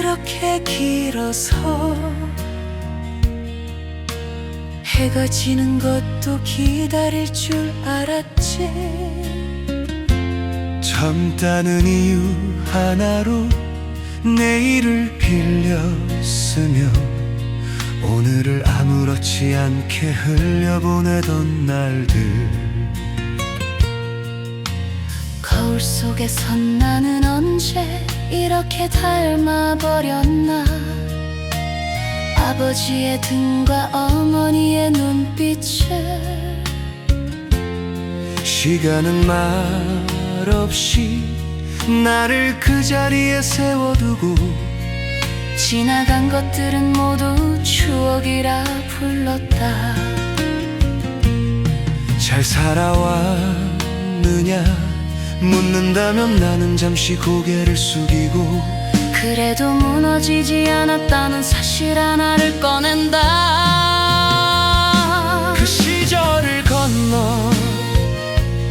그렇게 길어서 해가 지는 것도 기다릴 줄 알았지. 젊다는 이유 하나로 내일을 빌렸으며 오늘을 아무렇지 않게 흘려보내던 날들. 거울 속에선 나는 언제 이렇게 닮아버렸나? 아버지의 등과 어머니의 눈빛을 시간은 말없이 나를 그 자리에 세워두고 지나간 것들은 모두 추억이라 불렀다. 잘 살아왔느냐 묻는다면 나는 잠시 고개를 숙이고 그래도 무너지지 않았다는 사실 하나를 꺼낸다. 그 시절을 건너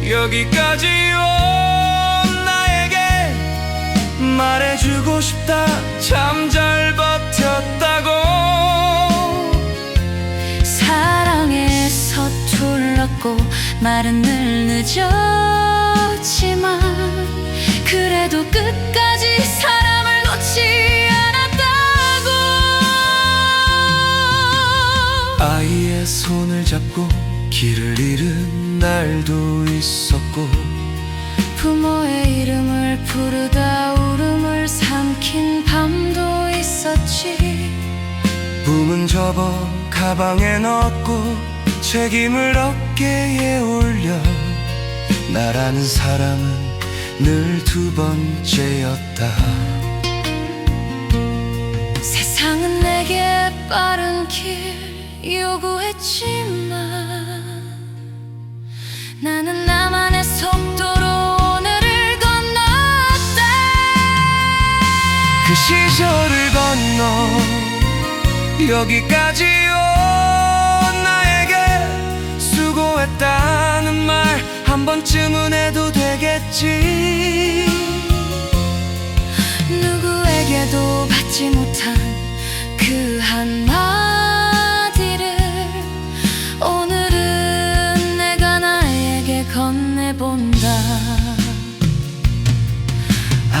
여기까지 온 나에게 말해주고 싶다. 참 잘 버텼다고. 사랑에 서툴렀고 말은 늘 늦 었지만 그래도 끝까지 사람을 놓지 않았다고. 아이의 손을 잡고 길을 잃은 날도 있었고 부모의 이름을 부르다 울음을 삼킨 밤도 있었지. 붐은 접어 가방에 넣고 책임을 어깨에 올려 나라는 사람은 늘 두 번째였다. 세상은 내게 빠른 길 요구했지만 나는 나만의 속도로 오늘을 건넜다. 그 시절을 건너 여기까지 온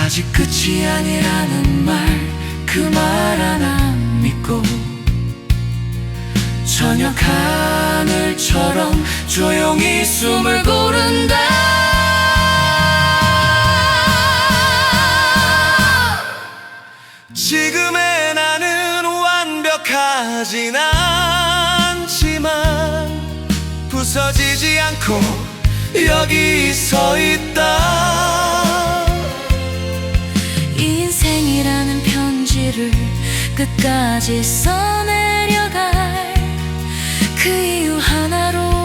아직 끝이 아니라는 말 그 말 하나 믿고 저녁 하늘처럼 조용히 숨을 고른다. 지금의 나는 완벽하진 않지만 부서지지 않고 여기 서 있다 편지를 끝까지 써내려갈 그 이유 하나로